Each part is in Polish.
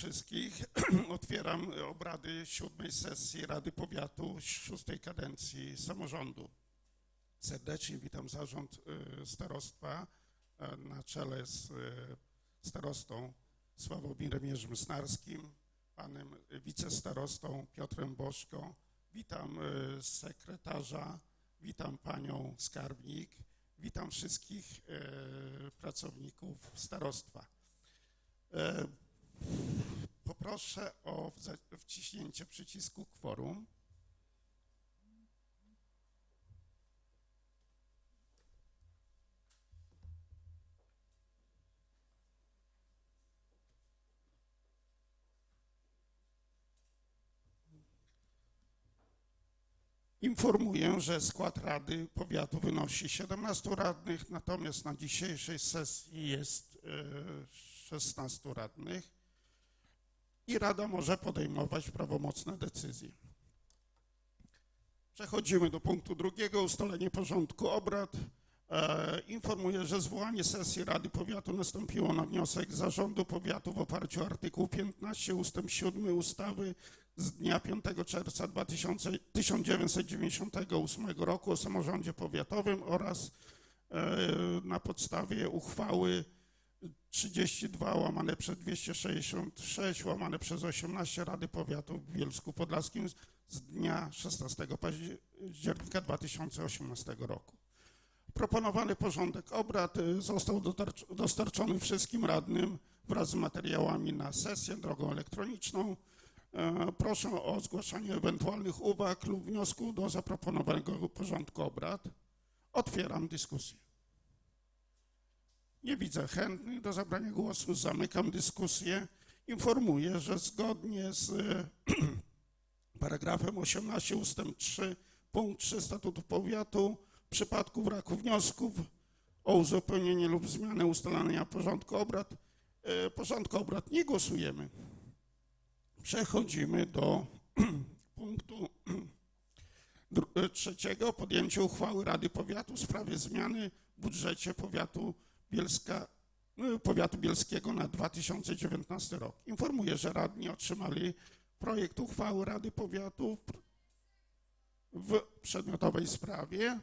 wszystkich. Otwieram obrady siódmej sesji Rady Powiatu szóstej kadencji samorządu. Serdecznie witam zarząd y, starostwa y, na czele z y, starostą Sławomirem Jerzym Snarskim, panem wicestarostą Piotrem Bożko. Witam y, sekretarza, witam panią skarbnik, witam wszystkich pracowników starostwa. E, Poproszę o wciśnięcie przycisku kworum. Informuję, że skład Rady Powiatu wynosi 17 radnych, natomiast na dzisiejszej sesji jest e, 16 radnych i Rada może podejmować prawomocne decyzje. Przechodzimy do punktu drugiego, ustalenie porządku obrad. E, informuję, że zwołanie sesji Rady Powiatu nastąpiło na wniosek Zarządu Powiatu w oparciu o artykuł 15 ustęp 7 ustawy z dnia 5 czerwca 2000, 1998 roku o samorządzie powiatowym oraz e, na podstawie uchwały 32 łamane przez 266 łamane przez 18 Rady Powiatu w Bielsku Podlaskim z dnia 16 października 2018 roku. Proponowany porządek obrad został dostarczony wszystkim radnym wraz z materiałami na sesję drogą elektroniczną. E, Proszę o zgłaszanie ewentualnych uwag lub wniosków do zaproponowanego porządku obrad. Otwieram dyskusję. Nie widzę chętnych do zabrania głosu. Zamykam dyskusję. Informuję, że zgodnie z e, paragrafem 18 ustęp 3 punkt 3 Statutu Powiatu w przypadku braku wniosków o uzupełnienie lub zmianę ustalania porządku obrad, e, porządku obrad nie głosujemy. Przechodzimy do punktu trzeciego. Podjęcie uchwały Rady Powiatu w sprawie zmiany w budżecie powiatu Bielska, no, powiatu bielskiego na 2019 rok. Informuję, że radni otrzymali projekt uchwały Rady Powiatu w- przedmiotowej sprawie.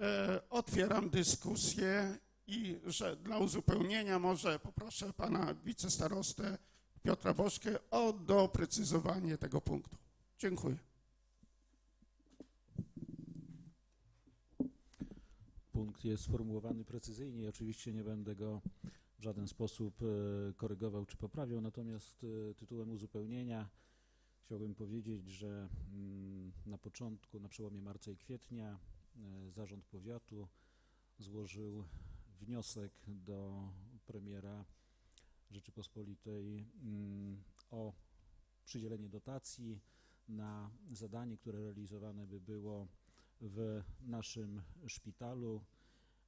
E, Otwieram dyskusję i że dla uzupełnienia może poproszę pana wicestarostę Piotra Bożkę o doprecyzowanie tego punktu. Dziękuję. Punkt jest sformułowany precyzyjnie oczywiście nie będę go w żaden sposób e, korygował czy poprawiał, natomiast e, tytułem uzupełnienia chciałbym powiedzieć, że mm, na początku, na przełomie marca i kwietnia e, Zarząd Powiatu złożył wniosek do premiera Rzeczypospolitej mm, o przydzielenie dotacji na zadanie, które realizowane by było w naszym szpitalu.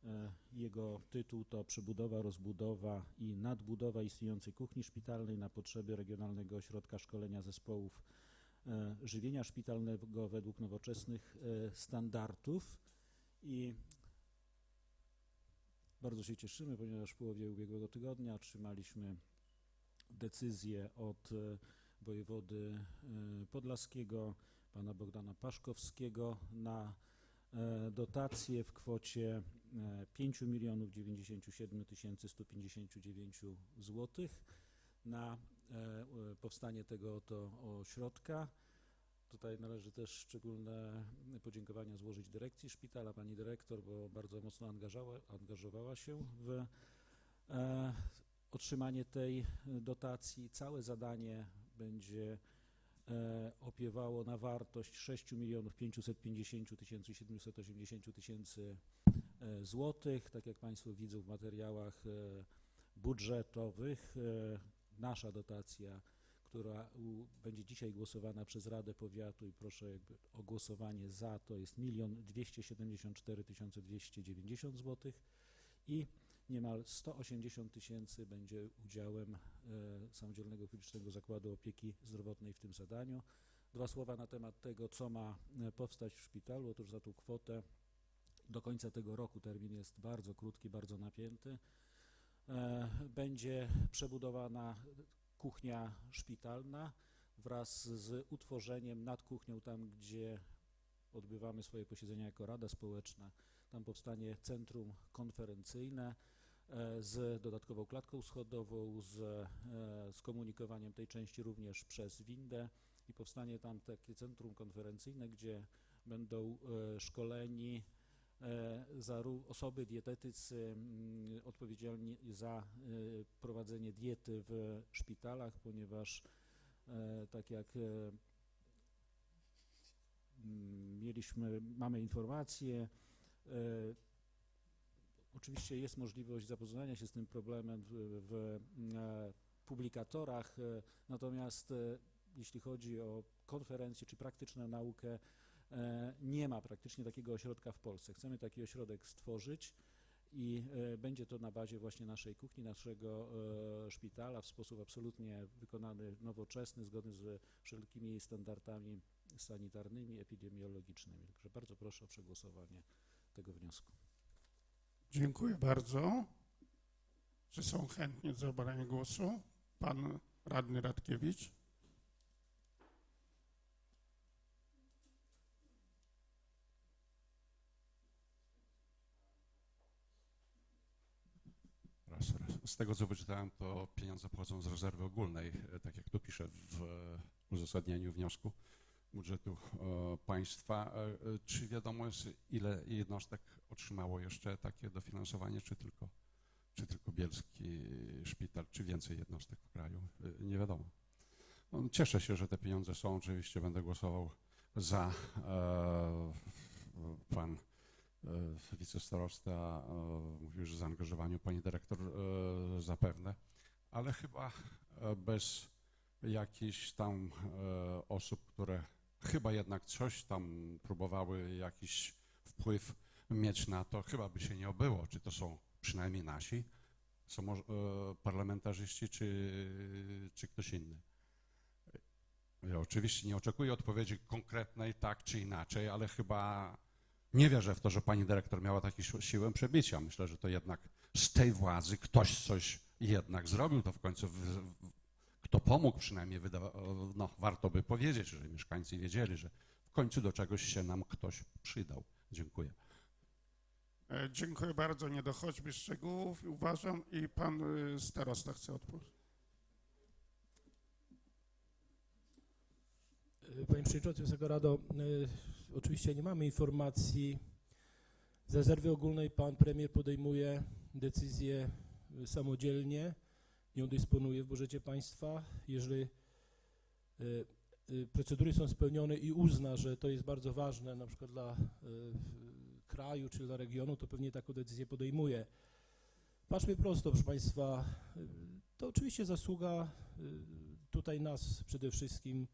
E, Jego tytuł to Przebudowa, rozbudowa i nadbudowa istniejącej kuchni szpitalnej na potrzeby Regionalnego Ośrodka Szkolenia Zespołów e, Żywienia Szpitalnego według nowoczesnych e, standardów. I bardzo się cieszymy, ponieważ w połowie ubiegłego tygodnia otrzymaliśmy decyzję od wojewody podlaskiego, pana Bogdana Paszkowskiego na e, dotację w kwocie e, 5 milionów 97 tysięcy 159 złotych na e, e, powstanie tego oto ośrodka. Tutaj należy też szczególne podziękowania złożyć dyrekcji szpitala, pani dyrektor, bo bardzo mocno angażowała się w e, otrzymanie tej dotacji. Całe zadanie będzie e, opiewało na wartość 6 milionów 550 tysięcy 780 tysięcy e, złotych. Tak jak Państwo widzą w materiałach e, budżetowych, e, nasza dotacja, która będzie dzisiaj głosowana przez Radę Powiatu i proszę o głosowanie za, to jest 1 274 290 złotych i niemal 180 tysięcy będzie udziałem e, Samodzielnego Publicznego Zakładu Opieki Zdrowotnej w tym zadaniu. Dwa słowa na temat tego, co ma e, powstać w szpitalu. Otóż za tą kwotę do końca tego roku termin jest bardzo krótki, bardzo napięty. E, Będzie przebudowana kuchnia szpitalna wraz z utworzeniem nad kuchnią, tam gdzie odbywamy swoje posiedzenia jako Rada Społeczna, tam powstanie centrum konferencyjne e, z dodatkową klatką schodową, z e, skomunikowaniem tej części również przez windę i powstanie tam takie centrum konferencyjne, gdzie będą e, szkoleni e, osoby dietetycy odpowiedzialni za e, prowadzenie diety w szpitalach, ponieważ e, tak jak e, mieliśmy, mamy informacje, e, oczywiście jest możliwość zapoznania się z tym problemem w, w e, publikatorach, e, natomiast e, jeśli chodzi o konferencje czy praktyczną naukę, nie ma praktycznie takiego ośrodka w Polsce. Chcemy taki ośrodek stworzyć i będzie to na bazie właśnie naszej kuchni, naszego szpitala w sposób absolutnie wykonany, nowoczesny, zgodny z wszelkimi standardami sanitarnymi, epidemiologicznymi. Także bardzo proszę o przegłosowanie tego wniosku. Dziękuję bardzo. Czy są chętni do zabrania głosu? Pan radny Radkiewicz. Raz, raz. Z tego co wyczytałem, to pieniądze pochodzą z rezerwy ogólnej, e, tak jak tu pisze w e, uzasadnieniu wniosku budżetu e, państwa. E, e, Czy wiadomo jest, ile jednostek otrzymało jeszcze takie dofinansowanie, czy tylko, czy tylko Bielski Szpital, czy więcej jednostek w kraju? Nie wiadomo. No, Cieszę się, że te pieniądze są. Oczywiście będę głosował za. Pan wicestarosta mówił, że zaangażowaniu pani dyrektor zapewne, ale chyba bez jakichś tam osób, które chyba jednak coś tam próbowały jakiś wpływ mieć na to, chyba by się nie obyło, czy to są przynajmniej nasi, są e, parlamentarzyści, czy, czy ktoś inny. Ja oczywiście nie oczekuję odpowiedzi konkretnej tak czy inaczej, ale chyba nie wierzę w to, że pani dyrektor miała taką si- siłę przebicia. Myślę, że to jednak z tej władzy ktoś coś jednak zrobił. To w końcu, kto pomógł przynajmniej, wydawa, no, warto by powiedzieć, że mieszkańcy wiedzieli, że w końcu do czegoś się nam ktoś przydał. Dziękuję. E, Dziękuję bardzo. Nie dochodźmy szczegółów, uważam. I pan y, starosta chce odpowiedzieć. Panie Przewodniczący, Wysoka Rado, y, oczywiście nie mamy informacji z rezerwy ogólnej. Pan premier podejmuje decyzję samodzielnie, nią dysponuje w budżecie państwa. Jeżeli y, y, procedury są spełnione i uzna, że to jest bardzo ważne, na przykład dla y, kraju czy dla regionu, to pewnie taką decyzję podejmuje. Patrzmy prosto, proszę Państwa, to oczywiście zasługa tutaj nas przede wszystkim,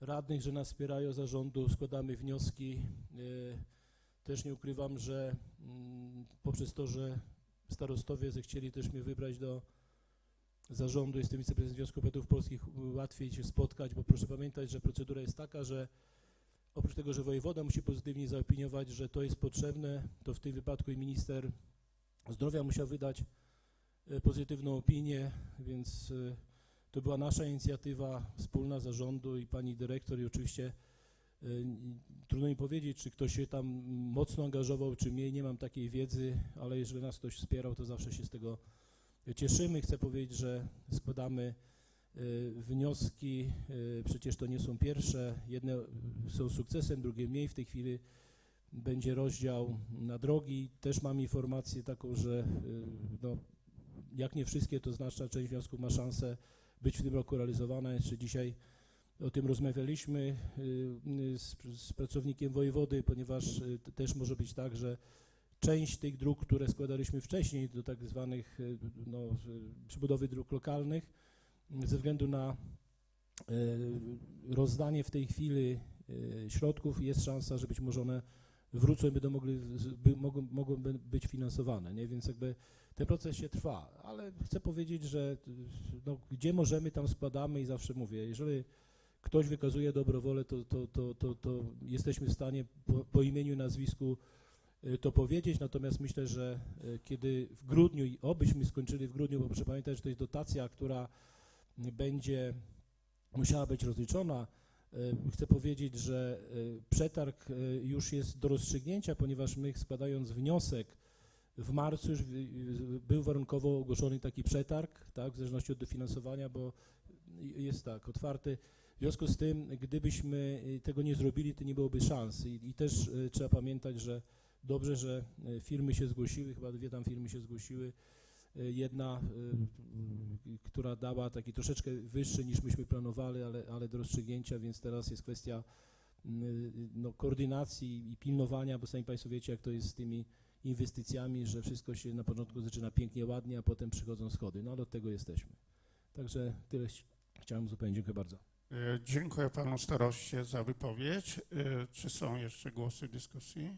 radnych, że nas wspierają, zarządu, składamy wnioski. E, Też nie ukrywam, że mm, poprzez to, że starostowie zechcieli też mnie wybrać do zarządu, jestem wiceprezydentem Związku Powiatów Polskich, łatwiej się spotkać, bo proszę pamiętać, że procedura jest taka, że oprócz tego, że wojewoda musi pozytywnie zaopiniować, że to jest potrzebne, to w tym wypadku i minister zdrowia musiał wydać e, pozytywną opinię, więc e, to była nasza inicjatywa wspólna zarządu i pani dyrektor i oczywiście n- trudno mi powiedzieć, czy ktoś się tam mocno angażował, czy mniej, nie mam takiej wiedzy, ale jeżeli nas ktoś wspierał, to zawsze się z tego cieszymy. Chcę powiedzieć, że składamy y, wnioski, y, przecież to nie są pierwsze, jedne są sukcesem, drugie mniej. W tej chwili będzie rozdział na drogi. Też mam informację taką, że y, no, jak nie wszystkie, to znaczna część wniosków ma szansę być w tym roku realizowana. Jeszcze dzisiaj o tym rozmawialiśmy z, z pracownikiem wojewody, ponieważ też może być tak, że część tych dróg, które składaliśmy wcześniej do tak zwanych y, no, przebudowy dróg lokalnych, ze względu na y, rozdanie w tej chwili y, środków jest szansa, że być może one wrócą i będą mogli, z- by, mogą, mogą by być finansowane, nie? więc jakby ten proces się trwa, ale chcę powiedzieć, że no, gdzie możemy, tam składamy i zawsze mówię, jeżeli ktoś wykazuje dobrowolę, to, to, to, to, to jesteśmy w stanie po, po imieniu i nazwisku to powiedzieć, natomiast myślę, że y, kiedy w grudniu, i obyśmy skończyli w grudniu, bo proszę pamiętać, że to jest dotacja, która będzie musiała być rozliczona. E, Chcę powiedzieć, że przetarg już jest do rozstrzygnięcia, ponieważ my składając wniosek w marcu już był warunkowo ogłoszony taki przetarg, tak, w zależności od dofinansowania, bo jest tak, otwarty. W związku z tym, gdybyśmy y, tego nie zrobili, to nie byłoby szans. I, i też y, trzeba pamiętać, że dobrze, że y, firmy się zgłosiły, chyba dwie tam firmy się zgłosiły. Y, Jedna, y, która dała taki troszeczkę wyższy niż myśmy planowali, ale, ale do rozstrzygnięcia, więc teraz jest kwestia no, koordynacji i pilnowania, bo sami Państwo wiecie, jak to jest z tymi inwestycjami, że wszystko się na początku zaczyna pięknie, ładnie, a potem przychodzą schody. No ale od tego jesteśmy. Także tyle ch- chciałem uzupełnić. Dziękuję bardzo. E, Dziękuję panu staroście za wypowiedź. E, Czy są jeszcze głosy dyskusji?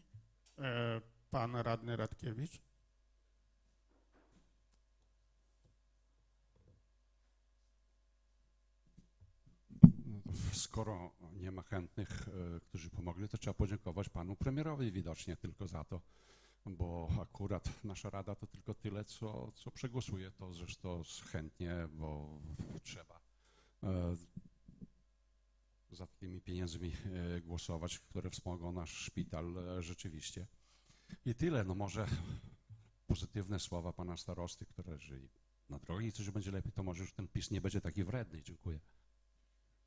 E, Pan radny Radkiewicz. Skoro nie ma chętnych, e, którzy pomogli, to trzeba podziękować panu premierowi widocznie tylko za to, bo akurat nasza rada to tylko tyle, co, co przegłosuje to zresztą chętnie, bo trzeba e, za takimi pieniędzmi e, głosować, które wspomogą nasz szpital e, rzeczywiście. I tyle, no może pozytywne słowa pana starosty, które jeżeli na drogi coś będzie lepiej, to może już ten PiS nie będzie taki wredny. Dziękuję.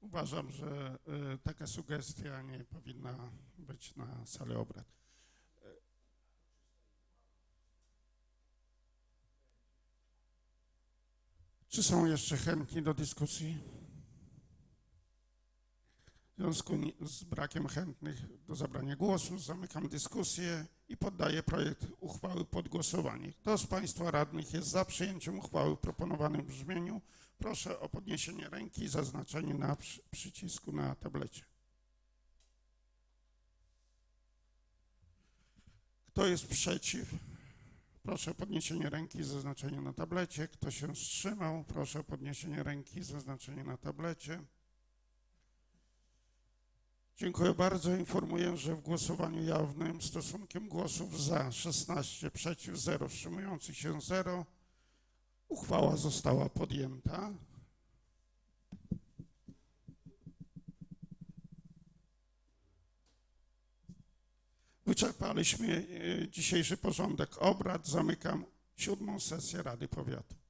Uważam, że e, taka sugestia nie powinna być na sali obrad. Czy są jeszcze chętni do dyskusji? W związku z brakiem chętnych do zabrania głosu zamykam dyskusję i poddaję projekt uchwały pod głosowanie. Kto z Państwa radnych jest za przyjęciem uchwały w proponowanym brzmieniu? Proszę o podniesienie ręki i zaznaczenie na przy, przycisku na tablecie. Kto jest przeciw? Proszę o podniesienie ręki i zaznaczenie na tablecie. Kto się wstrzymał? Proszę o podniesienie ręki i zaznaczenie na tablecie. Dziękuję bardzo. Informuję, że w głosowaniu jawnym stosunkiem głosów za 16, przeciw 0, wstrzymujących się 0 uchwała została podjęta. Wyczerpaliśmy e, dzisiejszy porządek obrad. Zamykam siódmą sesję Rady Powiatu.